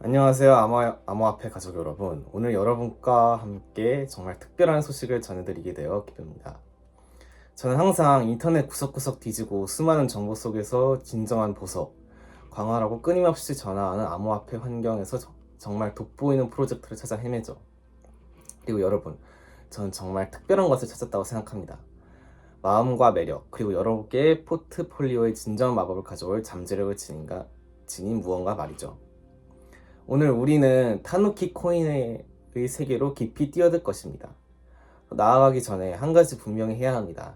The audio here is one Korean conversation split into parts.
안녕하세요. 암호, 암호화폐 가족 여러분. 오늘 여러분과 함께 정말 특별한 소식을 전해드리게 되어 기쁩니다. 저는 항상 인터넷 구석구석 뒤지고 수많은 정보 속에서 진정한 보석, 광활하고 끊임없이 전화하는 암호화폐 환경에서 저- 정말 돋보이는 프로젝트를 찾아 헤매죠. 그리고 여러분, 저는 정말 특별한 것을 찾았다고 생각합니다. 마음과 매력, 그리고 여러분께 포트폴리오의 진정한 마법을 가져올 잠재력을 지닌가, 지닌 무언가 말이죠. 오늘 우리는 타누키 코인의 세계로 깊이 뛰어들 것입니다. 나아가기 전에 한 가지 분명히 해야 합니다.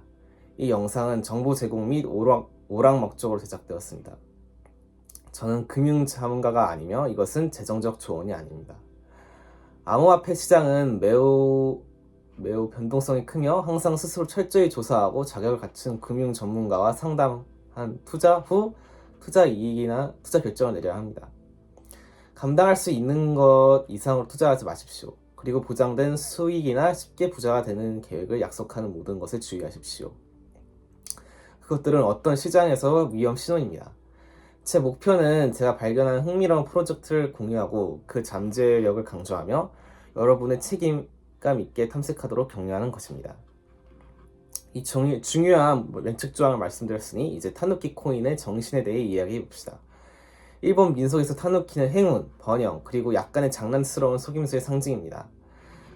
이 영상은 정보 제공 및 오락, 오락 목적으로 제작되었습니다. 저는 금융 자문가가 아니며 이것은 재정적 조언이 아닙니다. 암호화폐 시장은 매우 매우 변동성이 크며 항상 스스로 철저히 조사하고 자격을 갖춘 금융 전문가와 상담한 투자 후 투자 이익이나 투자 결정을 내려야 합니다. 감당할 수 있는 것 이상으로 투자하지 마십시오. 그리고 보장된 수익이나 쉽게 부자가 되는 계획을 약속하는 모든 것에 주의하십시오. 그것들은 어떤 시장에서 위험 신호입니다. 제 목표는 제가 발견한 흥미로운 프로젝트를 공유하고 그 잠재력을 강조하며 여러분의 책임감 있게 탐색하도록 격려하는 것입니다. 이 중, 중요한 원칙 조항을 말씀드렸으니 이제 타누키 코인의 정신에 대해 이야기해 봅시다. 일본 민속에서 타누키는 행운, 번영, 그리고 약간의 장난스러운 속임수의 상징입니다.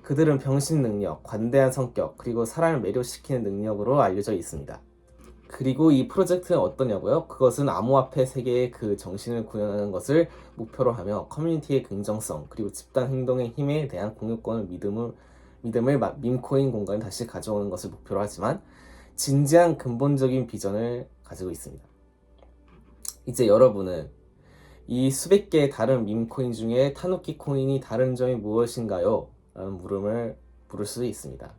그들은 병신 능력, 관대한 성격, 그리고 사람을 매료시키는 능력으로 알려져 있습니다. 그리고 이 프로젝트는 어떠냐고요? 그것은 암호화폐 세계의 그 정신을 구현하는 것을 목표로 하며 커뮤니티의 긍정성, 그리고 집단 행동의 힘에 대한 공유권을 믿음을, 믿음을 마- 밈코인 공간에 다시 가져오는 것을 목표로 하지만 진지한 근본적인 비전을 가지고 있습니다. 이제 여러분은 이 수백 개의 다른 밈코인 중에 타누키 코인이 다른 점이 무엇인가요? 라는 물음을 물을 수도 있습니다.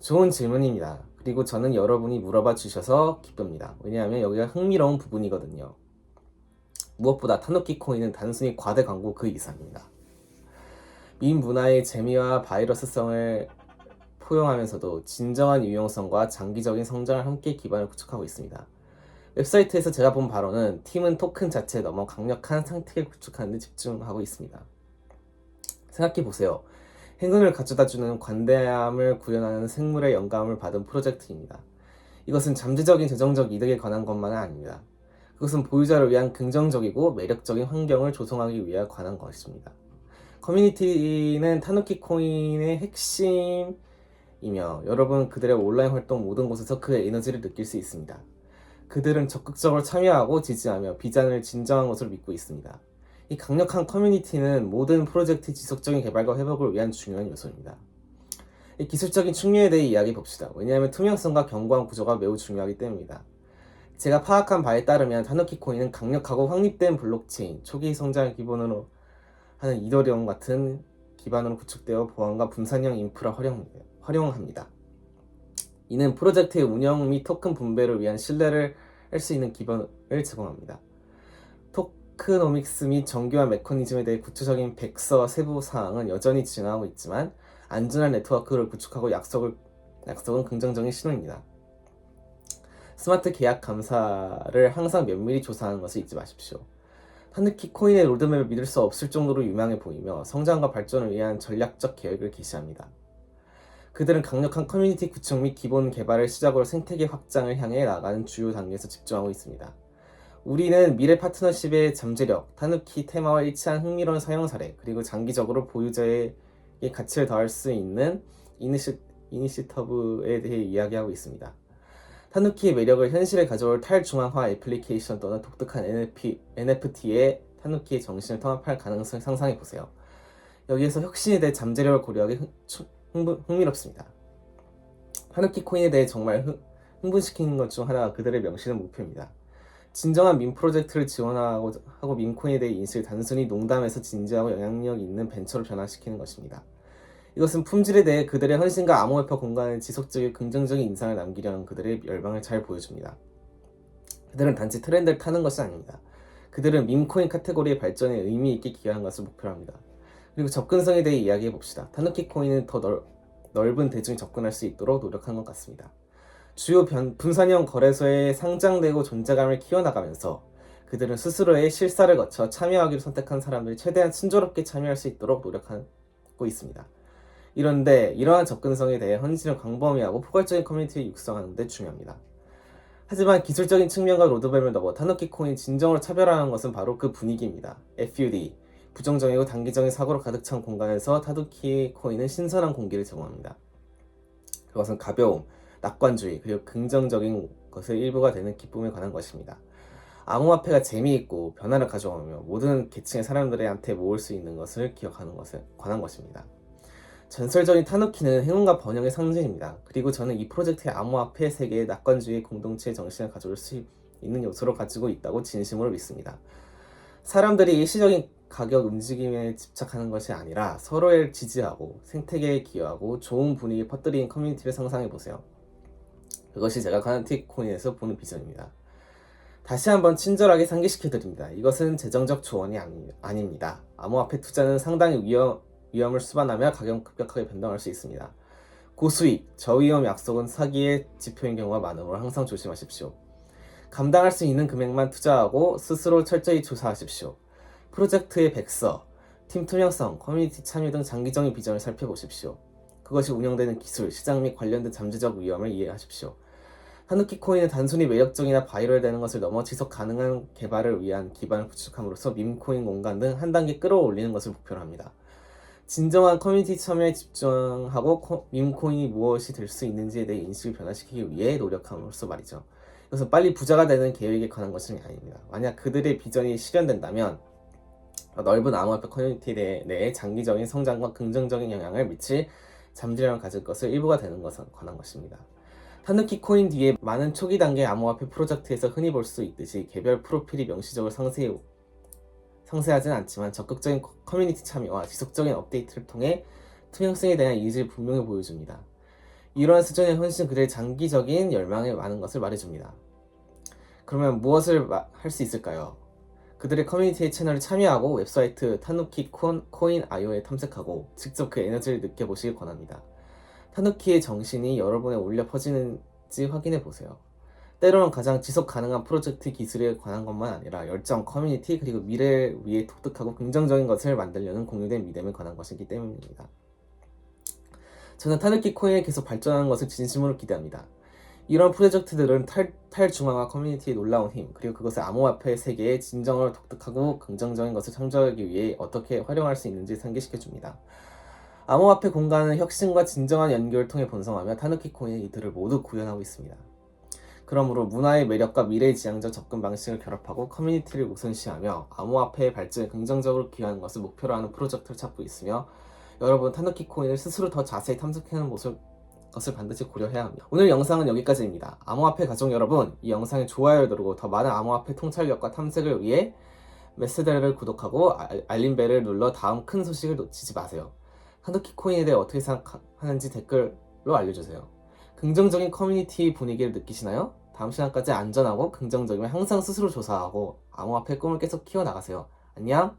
좋은 질문입니다. 그리고 저는 여러분이 물어봐 주셔서 기쁩니다. 왜냐하면 여기가 흥미로운 부분이거든요. 무엇보다 타누키 코인은 단순히 과대 광고 그 이상입니다. 밈 문화의 재미와 바이러스성을 포용하면서도 진정한 유용성과 장기적인 성장을 함께 기반을 구축하고 있습니다. 웹사이트에서 제가 본 바로는 팀은 토큰 자체에 넘어 강력한 상태를 구축하는 데 집중하고 있습니다. 생각해 보세요. 행운을 가져다주는 관대함을 구현하는 생물의 영감을 받은 프로젝트입니다. 이것은 잠재적인 재정적 이득에 관한 것만은 아닙니다. 그것은 보유자를 위한 긍정적이고 매력적인 환경을 조성하기 위해 관한 것입니다. 커뮤니티는 타누키 코인의 핵심이며 여러분 그들의 온라인 활동 모든 곳에서 그의 에너지를 느낄 수 있습니다. 그들은 적극적으로 참여하고 지지하며 비전을 진정한 것으로 믿고 있습니다. 이 강력한 커뮤니티는 모든 프로젝트 지속적인 개발과 회복을 위한 중요한 요소입니다. 이 기술적인 측면에 대해 이야기해 봅시다. 왜냐하면 투명성과 견고한 구조가 매우 중요하기 때문입니다. 제가 파악한 바에 따르면 타누키 코인은 강력하고 확립된 블록체인, 초기 성장을 기본으로 하는 이더리움 같은 기반으로 구축되어 보안과 분산형 인프라 활용, 활용합니다. 이는 프로젝트의 운영 및 토큰 분배를 위한 신뢰를 할 수 있는 기반을 제공합니다. 토크노믹스 및 정교한 메커니즘에 대해 구체적인 백서 세부 사항은 여전히 진행하고 있지만 안전한 네트워크를 구축하고 약속을 약속은 긍정적인 신호입니다. 스마트 계약 감사를 항상 면밀히 조사하는 것을 잊지 마십시오. 타누키 코인의 로드맵을 믿을 수 없을 정도로 유명해 보이며 성장과 발전을 위한 전략적 계획을 게시합니다. 그들은 강력한 커뮤니티 구축 및 기본 개발을 시작으로 생태계 확장을 향해 나가는 주요 단계에서 집중하고 있습니다. 우리는 미래 파트너십의 잠재력, 타누키 테마와 일치한 흥미로운 사용 사례, 그리고 장기적으로 보유자의 가치를 더할 수 있는 이니시, 이니시터브에 대해 이야기하고 있습니다. 타누키의 매력을 현실에 가져올 탈중앙화 애플리케이션 또는 독특한 NFP, NFT에 타누키의 정신을 통합할 가능성을 상상해 보세요. 여기에서 혁신에 대해 잠재력을 고려하기 흥, 추- 흥분, 흥미 롭습니다. 타누키 코인에 대해 정말 흥, 흥분시키는 것 중 하나가 그들의 명시는 목표입니다. 진정한 민 프로젝트를 지원하고 하고 민코인에 대해 인식을 단순히 농담에서 진지하고 영향력 있는 벤처로 변화시키는 것입니다. 이것은 품질에 대해 그들의 헌신과 암호화폐 공간에 지속적인 긍정적인 인상을 남기려는 그들의 열망을 잘 보여줍니다. 그들은 단지 트렌드를 타는 것이 아닙니다. 그들은 밈코인 카테고리의 발전에 의미 있게 기여하는 것을 목표로 합니다. 그리고 접근성에 대해 이야기해 봅시다. 타누키 코인은 더 넓, 넓은 대중이 접근할 수 있도록 노력한 것 같습니다. 주요 변- 분산형 거래소에 상장되고 존재감을 키워나가면서 그들은 스스로의 실사를 거쳐 참여하기로 선택한 사람들이 최대한 친절하게 참여할 수 있도록 노력하고 있습니다. 이런데 이러한 접근성에 대해 헌신을 광범위하고 포괄적인 커뮤니티를 육성하는 데 중요합니다. 하지만 기술적인 측면과 로드맵을 넘어 타누키 코인 진정으로 차별화하는 것은 바로 그 분위기입니다. FUD 부정적이고 단기적인 사고로 가득 찬 공간에서 타누키 코인은 신선한 공기를 제공합니다. 그것은 가벼움, 낙관주의 그리고 긍정적인 것의 일부가 되는 기쁨에 관한 것입니다. 암호화폐가 재미있고 변화를 가져오며 모든 계층의 사람들한테 모을 수 있는 것을 기억하는 것에 관한 것입니다. 전설적인 타누키는 행운과 번영의 상징입니다. 그리고 저는 이 프로젝트의 암호화폐 세계의 낙관주의 공동체의 정신을 가져올 수 있는 요소로 가지고 있다고 진심으로 믿습니다. 사람들이 일시적인 가격 움직임에 집착하는 것이 아니라 서로를 지지하고 생태계에 기여하고 좋은 분위기 퍼뜨리는 커뮤니티를 상상해 보세요. 그것이 제가 카나틱 코인에서 보는 비전입니다. 다시 한번 친절하게 상기시켜 드립니다. 이것은 재정적 조언이 아니, 아닙니다. 암호화폐 투자는 상당히 위험, 위험을 수반하며 가격 급격하게 변동할 수 있습니다. 고수익, 저위험 약속은 사기의 지표인 경우가 많으므로 항상 조심하십시오. 감당할 수 있는 금액만 투자하고 스스로 철저히 조사하십시오. 프로젝트의 백서, 팀 투명성, 커뮤니티 참여 등 장기적인 비전을 살펴보십시오. 그것이 운영되는 기술, 시장 및 관련된 잠재적 위험을 이해하십시오. 하누키 코인은 단순히 매력적이나 바이럴되는 것을 넘어 지속 가능한 개발을 위한 기반을 구축함으로써 밈코인 공간 등 한 단계 끌어올리는 것을 목표로 합니다. 진정한 커뮤니티 참여에 집중하고 코- 밈코인이 무엇이 될 수 있는지에 대해 인식을 변화시키기 위해 노력함으로써 말이죠. 이것은 빨리 부자가 되는 계획에 관한 것은 아닙니다. 만약 그들의 비전이 실현된다면 넓은 암호화폐 커뮤니티 내- 내에 장기적인 성장과 긍정적인 영향을 미칠 잠재력을 가질 것을 일부가 되는 것에 관한 것입니다. 타누키 코인 뒤에 많은 초기 단계 암호화폐 프로젝트에서 흔히 볼 수 있듯이 개별 프로필이 명시적으로 상세히 상세하진 않지만 적극적인 커- 커뮤니티 참여와 지속적인 업데이트를 통해 투명성에 대한 이의를 분명히 보여줍니다. 이러한 수준의 헌신 그들의 장기적인 열망에 많은 것을 말해줍니다. 그러면 무엇을 할 수 있을까요? 그들의 커뮤니티의 채널에 참여하고 웹사이트 타누키 콘- 코인 아이오에 탐색하고 직접 그 에너지를 느껴보시길 권합니다. 타누키의 정신이 여러분에 울려 퍼지는지 확인해 보세요. 때로는 가장 지속 가능한 프로젝트 기술에 관한 것만 아니라 열정, 커뮤니티, 그리고 미래를 위해 독특하고 긍정적인 것을 만들려는 공유된 믿음에 관한 것이기 때문입니다. 저는 타누키 코인이 계속 발전하는 것을 진심으로 기대합니다. 이런 프로젝트들은 탈, 탈중앙화 커뮤니티의 놀라운 힘, 그리고 그것을 암호화폐 세계에 진정으로 독특하고 긍정적인 것을 창조하기 위해 어떻게 활용할 수 있는지 상기시켜줍니다. 암호화폐 공간은 혁신과 진정한 연결을 통해 본성하며 타누키 코인은 이들을 모두 구현하고 있습니다. 그러므로 문화의 매력과 미래지향적 접근 방식을 결합하고 커뮤니티를 우선시하며 암호화폐의 발전에 긍정적으로 기여하는 것을 목표로 하는 프로젝트를 찾고 있으며 여러분 타누키 코인을 스스로 더 자세히 탐색하는 모습 것을 반드시 고려해야 합니다. 오늘 영상은 여기까지입니다. 암호화폐 가족 여러분, 이 영상에 좋아요를 누르고 더 많은 암호화폐 통찰력과 탐색을 위해 메스데를 구독하고 알- 알림벨을 눌러 다음 큰 소식을 놓치지 마세요. 타누키 코인에 대해 어떻게 생각하는지 댓글로 알려주세요. 긍정적인 커뮤니티 분위기를 느끼시나요? 다음 시간까지 안전하고 긍정적이며 항상 스스로 조사하고 암호화폐 꿈을 계속 키워나가세요. 안녕!